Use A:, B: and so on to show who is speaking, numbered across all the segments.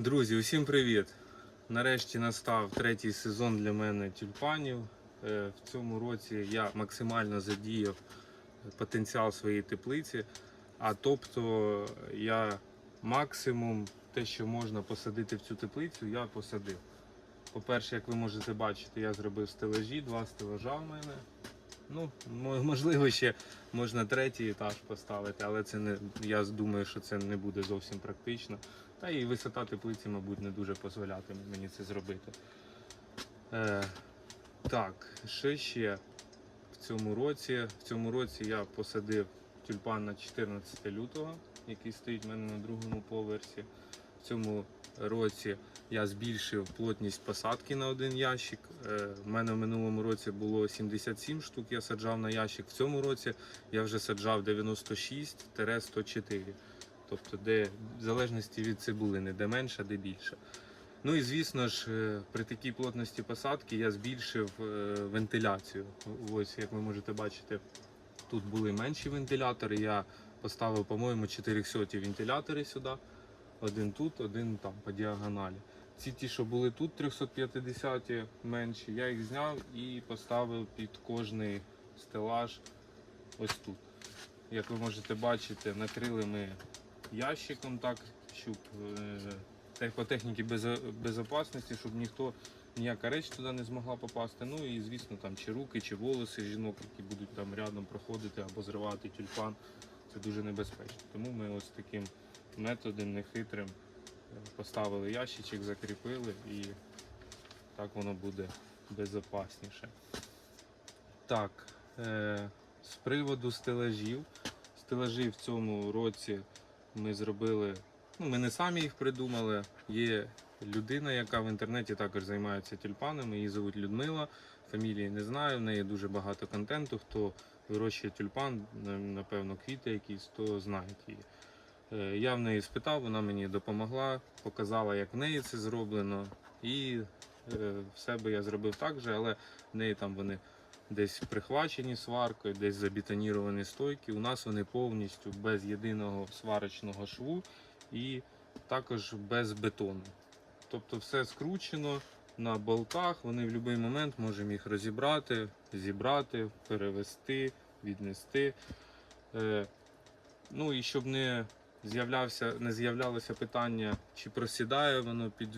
A: Друзі, усім привіт! Нарешті настав третій сезон для мене тюльпанів. Е, В цьому році я максимально задіяв потенціал своєї теплиці. А тобто я максимум те, що можна посадити в цю теплицю, я посадив. По-перше, як ви можете бачити, я зробив стелажі, два стелажа в мене. Ну, можливо, ще можна третій етаж поставити, але це не я думаю, що це не буде зовсім практично. Та і висота теплиці, мабуть, не дуже дозволятиме мені це зробити. Е, так, що ще в цьому році? В цьому році я посадив тюльпан на 14 лютого, який стоїть в мене на другому поверсі. В цьому році я збільшив плотність посадки на один ящик. Е, в мене в минулому році було 77 штук, я саджав на ящик. В цьому році я вже саджав 96-104. Тобто, де в залежності від цибулини, де менше, де більше. Ну і звісно ж, е, при такій плотності посадки я збільшив е, вентиляцію. Ось, як ви можете бачити, тут були менші вентилятори. Я поставив, по-моєму, 400 вентилятори сюди. Один тут, один там по діагоналі. Ці ті, що були тут, 350 менші, я їх зняв і поставив під кожний стелаж ось тут. Як ви можете бачити, накрили ми ящиком так, щоб е, по техніці безопасності, щоб ніхто ніяка реч туди не змогла попасти. Ну і звісно там чи руки, чи волоси жінок, які будуть там рядом проходити або зривати тюльпан. Це дуже небезпечно. Тому ми ось таким методом нехитрим поставили ящичок, закріпили і так воно буде безопасніше. Так, е, з приводу стелажів. Стелажі в цьому році ми зробили. Ну, ми не самі їх придумали. Є людина, яка в інтернеті також займається тюльпанами. Її звуть Людмила. Фамілії не знаю. В неї дуже багато контенту. Хто вирощує тюльпан, напевно, квіти якісь, то знають її. Е, Я в неї спитав, вона мені допомогла, показала, як в неї це зроблено. І е, в себе я зробив так же, але в неї там вони десь прихвачені сваркою, десь забетоніровані стойки. У нас вони повністю без єдиного сварочного шву і також без бетону. Тобто все скручено на болтах, вони в будь-який момент можемо їх розібрати, зібрати, перевести, віднести. Е, ну і щоб не з'являвся, не з'являлося питання, чи просідає воно під,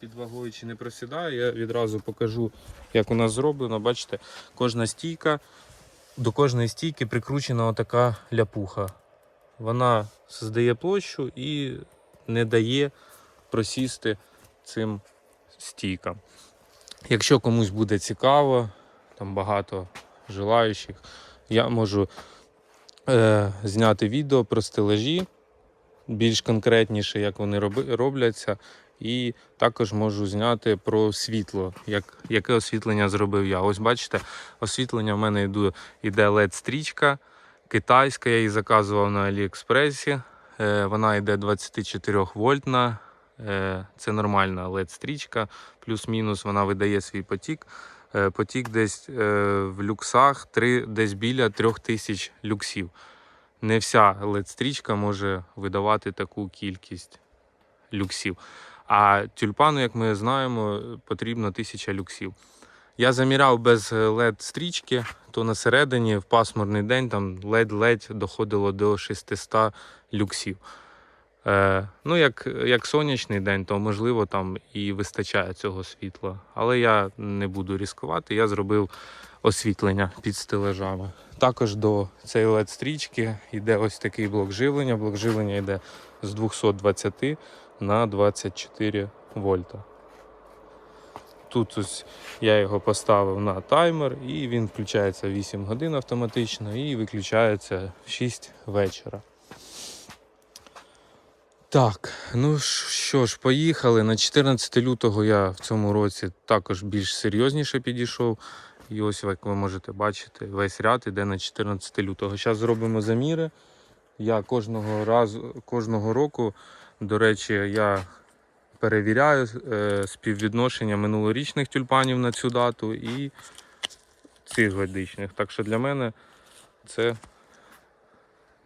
A: під вагою, чи не просідає. Я відразу покажу, як у нас зроблено. Бачите, кожна стійка, до кожної стійки прикручена отака ляпуха. Вона создає площу і не дає просісти цим стійкам. Якщо комусь буде цікаво, там багато желаючих, я можу е, зняти відео про стелажі, більш конкретніше, як вони робляться. І також можу зняти про світло, як, яке освітлення зробив я. Ось бачите, освітлення в мене йде, йде LED-стрічка китайська, я її заказував на Аліекспресі. Е, вона йде 24 вольтна. Е, це нормальна LED-стрічка, плюс-мінус вона видає свій потік. Е, потік десь е, в люксах 3, десь біля 3000 люксів. Не вся LED-стрічка може видавати таку кількість люксів. А тюльпану, як ми знаємо, потрібно 1000 люксів. Я заміряв без LED-стрічки, то на середині в пасмурний день там ледь-ледь доходило до 600 люксів. Е, ну, як, як сонячний день, то можливо там і вистачає цього світла. Але я не буду ризикувати, я зробив освітлення під стележами. Також до цієї LED-стрічки йде ось такий блок живлення. Блок живлення йде з 220 на 24 вольта. Тут ось я його поставив на таймер, і він включається 8 годин автоматично і виключається в 6 вечора. Так, ну що ж, поїхали. На 14 лютого я в цьому році також більш серйозніше підійшов. І ось, як ви можете бачити, весь ряд іде на 14 лютого. Зараз зробимо заміри. Я кожного разу, кожного року, до речі, я перевіряю е, співвідношення минулорічних тюльпанів на цю дату і цих годичних. Так що для мене це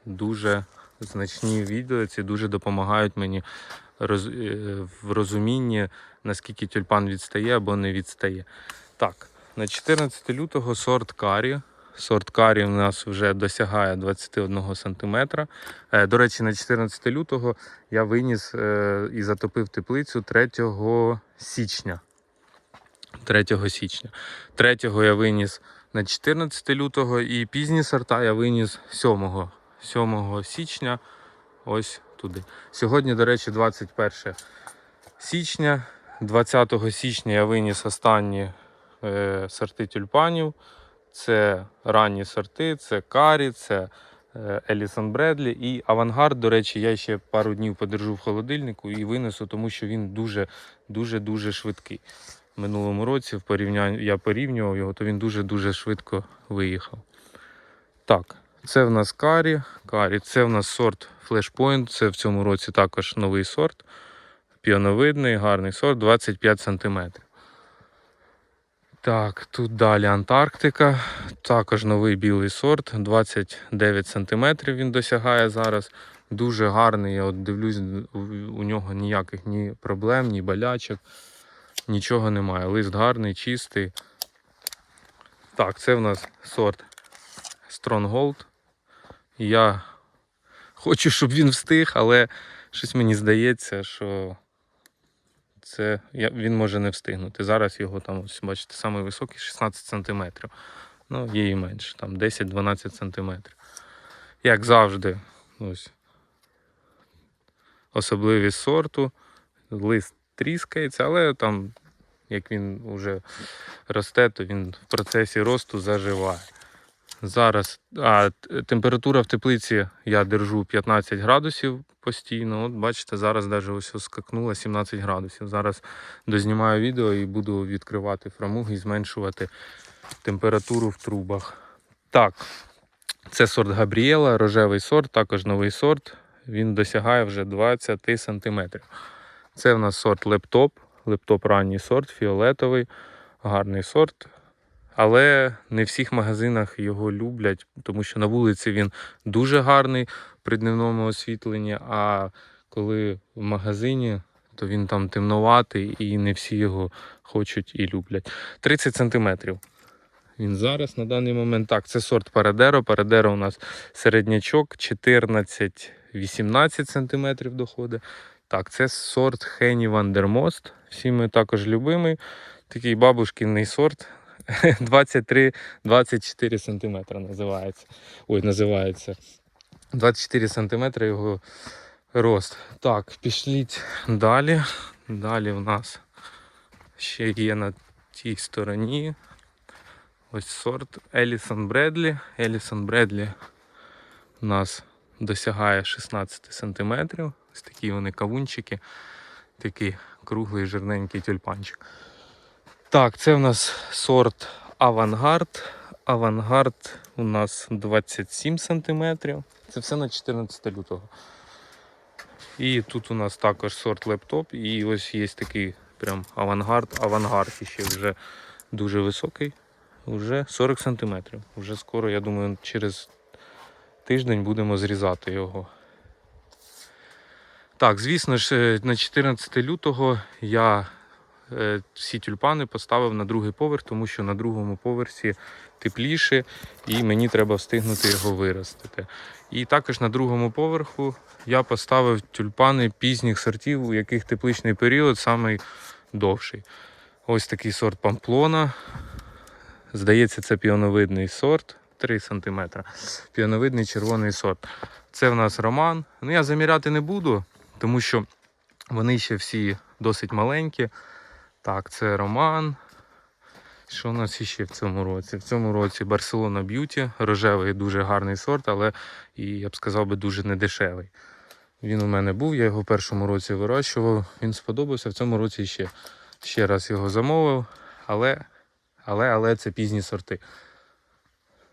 A: дуже значні відео, ці дуже допомагають мені е, в розумінні, наскільки тюльпан відстає або не відстає. Так, на 14 лютого сорт карі. Сорт карі у нас вже досягає 21 см. До речі, на 14 лютого я виніс е, і затопив теплицю 3 січня. 3 січня. 3 я виніс на 14 лютого і пізні сорта я виніс 7, 7 січня. Ось туди. Сьогодні, до речі, 21 січня. 20 січня я виніс останні е, сорти тюльпанів. Це ранні сорти, це карі, це е, Елісон Бредлі і авангард. До речі, я ще пару днів подержу в холодильнику і винесу, тому що він дуже дуже дуже швидкий. В минулому році в я порівнював його, то він дуже-дуже швидко виїхав. Так, це в нас карі. Карі, це в нас сорт Flashpoint. Це в цьому році також новий сорт. Піоновидний, гарний сорт, 25 см. Так, тут далі Антарктика. Також новий білий сорт, 29 см він досягає зараз. Дуже гарний. Я от дивлюсь, у нього ніяких ні проблем, ні болячок. Нічого немає. Лист гарний, чистий. Так, це в нас сорт Stronghold. Я хочу, щоб він встиг, але щось мені здається, що це він може не встигнути. Зараз його там, ось, бачите, самий високий 16 см. Ну, є і менше, там 10-12 см. Як завжди, ось особливість сорту. Лист тріскається, але там, як він вже росте, то він в процесі росту заживає. Зараз а, температура в теплиці я держу 15 градусів постійно. От бачите, зараз навіть ось скакнула 17 градусів. Зараз дознімаю відео і буду відкривати фрамуги і зменшувати температуру в трубах. Так, це сорт Габріела, рожевий сорт, також новий сорт. Він досягає вже 20 см. Це в нас сорт лептоп. Лептоп ранній сорт, фіолетовий, гарний сорт. Але не в всіх магазинах його люблять, тому що на вулиці він дуже гарний при дневному освітленні, а коли в магазині, то він там темноватий і не всі його хочуть і люблять. 30 сантиметрів. Він зараз на даний момент. Так, це сорт Парадеро. Парадеро у нас середнячок 14-18 сантиметрів доходить. Так, це сорт Хені Вандермост. Всіми також любимий. Такий бабушкиний сорт. 23-24 сантиметра називається. Ой, називається. 24 сантиметри його рост. Так, пішліть далі. Далі в нас ще є на тій стороні. Ось сорт Елісон Бредлі. Елісон Бредлі у нас досягає 16 сантиметрів. Ось такі вони кавунчики. Такий круглий жирненький тюльпанчик. Так, це в нас сорт Авангард. Авангард у нас 27 сантиметрів. Це все на 14 лютого. І тут у нас також сорт лептоп. І ось є такий прям авангард. Авангард ще вже дуже високий. Уже 40 сантиметрів. Вже скоро, я думаю, через тиждень будемо зрізати його. Так, звісно ж, е, на 14 лютого я всі тюльпани поставив на другий поверх, тому що на другому поверсі тепліше і мені треба встигнути його виростити. І також на другому поверху я поставив тюльпани пізніх сортів, у яких тепличний період самий довший. Ось такий сорт памплона. Здається, це піоновидний сорт 3 см. Піоновидний червоний сорт. Це в нас роман. Ну, я заміряти не буду, тому що вони ще всі досить маленькі. Так, це роман. Що у нас іще в цьому році? В цьому році Барселона Б'юті, рожевий дуже гарний сорт, але і я б сказав би дуже недешевий. Він у мене був, я його в першому році вирощував, він сподобався. В цьому році ще, ще раз його замовив, але, але, але це пізні сорти.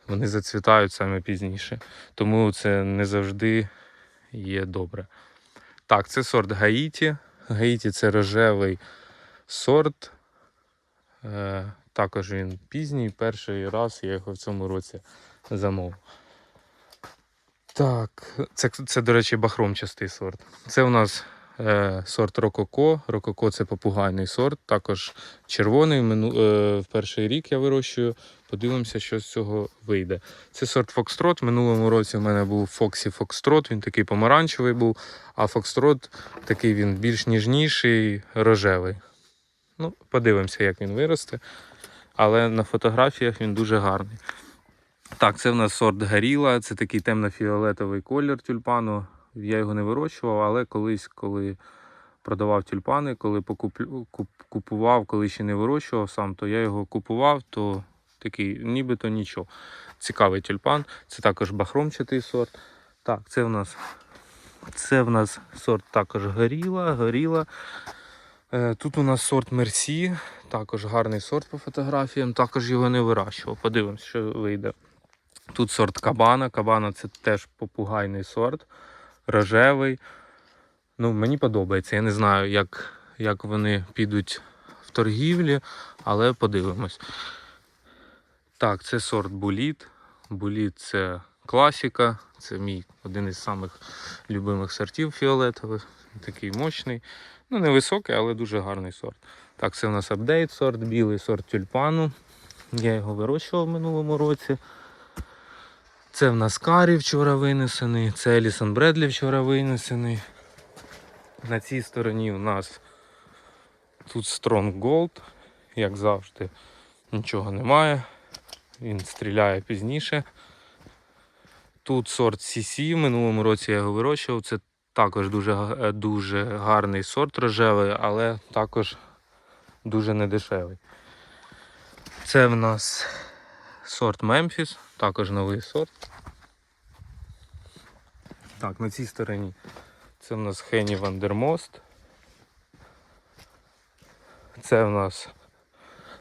A: Вони зацвітають саме пізніше. Тому це не завжди є добре. Так, це сорт Гаїті. Гаїті це рожевий сорт. Е, також він пізній. Перший раз я його в цьому році замовив. Так, це, це, до речі, бахромчастий сорт. Це у нас е, сорт Рококо. Рококо це попугайний сорт, також червоний. Мину, е, в перший рік я вирощую. Подивимося, що з цього вийде. Це сорт Фокстрот. Минулому році в мене був Фоксі Фокстрот, він такий помаранчевий був, а Фокстрот такий він більш ніжніший, рожевий. Ну, подивимося, як він виросте. Але на фотографіях він дуже гарний. Так, це в нас сорт Гаріла, це такий темно-фіолетовий колір тюльпану. Я його не вирощував, але колись, коли продавав тюльпани, коли покуплю, куп, купував, коли ще не вирощував сам, то я його купував, то такий нібито нічого. Цікавий тюльпан. Це також бахромчатий сорт. Так, це в нас, це в нас сорт також горіла, горіла. Е, Тут у нас сорт Мерсі, також гарний сорт по фотографіям, також його не вирощував. Подивимось, що вийде. Тут сорт кабана. Кабана це теж попугайний сорт, рожевий. Ну, мені подобається. Я не знаю, як, як вони підуть в торгівлі, але подивимось. Так, це сорт буліт. Буліт це класіка, це мій один із самих любимих сортів фіолетових. Такий мощний. Ну, невисокий, але дуже гарний сорт. Так, це у нас апдейт сорт, білий сорт тюльпану. Я його вирощував в минулому році. Це в нас Карі вчора винесений, це Елісон Бредлі вчора винесений. На цій стороні у нас тут Strong Gold, як завжди, нічого немає. Він стріляє пізніше. Тут сорт CC, в минулому році я його вирощував. Це також дуже, е, дуже гарний сорт рожевий, але також дуже недешевий. Це в нас сорт Мемфіс, також новий сорт. Так, на цій стороні це в нас Хені Вандермост. Це в нас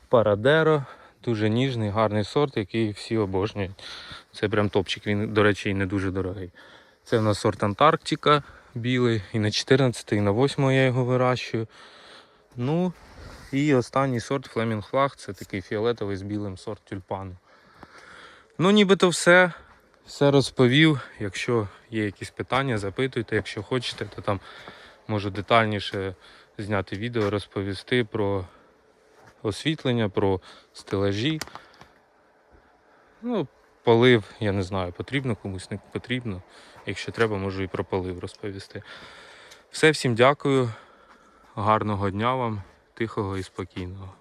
A: Парадеро, дуже ніжний, гарний сорт, який всі обожнюють. Це прям топчик, він, до речі, і не дуже дорогий. Це в нас сорт Антарктика білий, і на 14, і на 8 я його вирощую. Ну, і останній сорт Флемінг Флаг, це такий фіолетовий з білим сорт тюльпану. Ну, нібито все. Все розповів. Якщо є якісь питання, запитуйте. Якщо хочете, то там можу детальніше зняти відео, розповісти про освітлення, про стелажі. Ну, полив, я не знаю, потрібно комусь, не потрібно. Якщо треба, можу і про полив розповісти. Все, всім дякую. Гарного дня вам, тихого і спокійного.